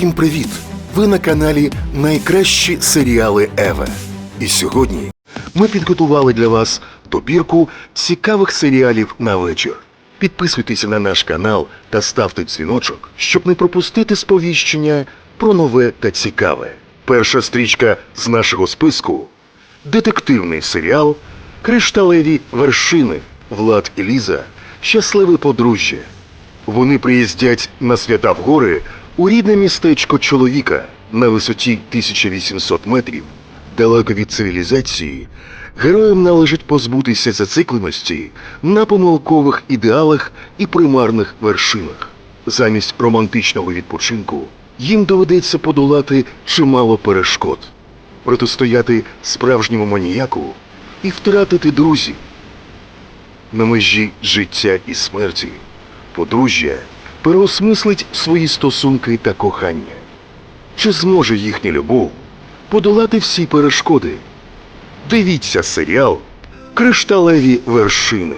Всім привіт! Ви на каналі Найкращі серіали Еве. І сьогодні ми підготували для вас добірку цікавих серіалів на вечір. Підписуйтеся на наш канал та ставте дзвіночок, щоб не пропустити сповіщення про нове та цікаве. Перша стрічка з нашого списку детективний серіал Кришталеві вершини Влад і Ліза щасливе подружжя. Вони приїздять на свята в гори у рідне містечко чоловіка на висоті 1800 метрів. Далеко від цивілізації, героям належить позбутися зацикленості на помилкових ідеалах і примарних вершинах. Замість романтичного відпочинку їм доведеться подолати чимало перешкод, протистояти справжньому маніяку і втратити друзів. На межі життя і смерті подружжя переосмислить свої стосунки та кохання. Чи зможе їхня любов подолати всі перешкоди? Дивіться серіал Кришталеві вершини.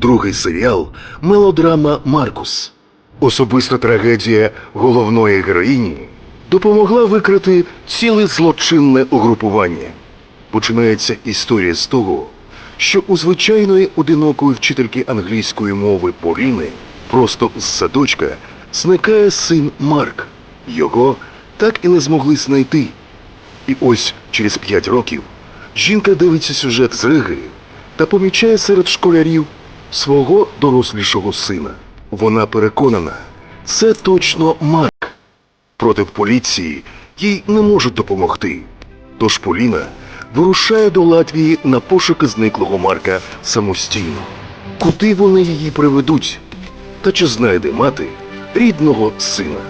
Другий серіал Мелодрама Маркус. Особиста трагедія головної героїні допомогла викрити ціле злочинне угрупування. Починається історія з того, що у звичайної одинокої вчительки англійської мови Поліни просто з садочка зникає син Марк. Його так і не змогли знайти. І ось через п'ять років жінка дивиться сюжет з Риги та помічає серед школярів свого дорослішого сина. Вона переконана, це точно Марк. Проти поліції їй не можуть допомогти. Тож Поліна вирушає до Латвії на пошуки зниклого Марка самостійно. Куди вони її приведуть? Та чи знайде мати рідного сина?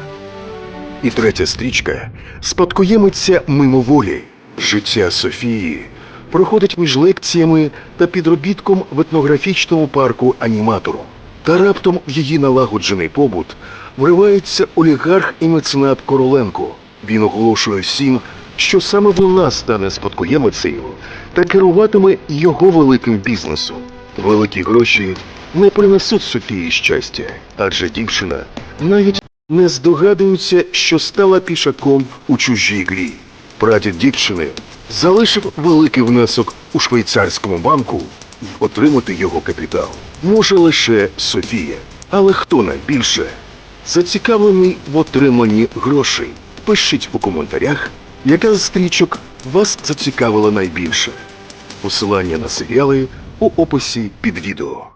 І третя стрічка спадкоємиця мимоволі. Життя Софії проходить між лекціями та підробітком в етнографічному парку аніматору. Та раптом в її налагоджений побут вривається олігарх і меценат Короленко. Він оголошує всім, що саме вона стане спадкоємицею та керуватиме його великим бізнесом. Великі гроші не принесуть Софії щастя, адже дівчина навіть не здогадується, що стала пішаком у чужій грі. Прадід дівчини залишив великий внесок у швейцарському банку отримати його капітал може лише Софія. Але хто найбільше зацікавлений в отриманні грошей? Пишіть у коментарях, яка з стрічок вас зацікавила найбільше. Посилання на серіали у описі під відео.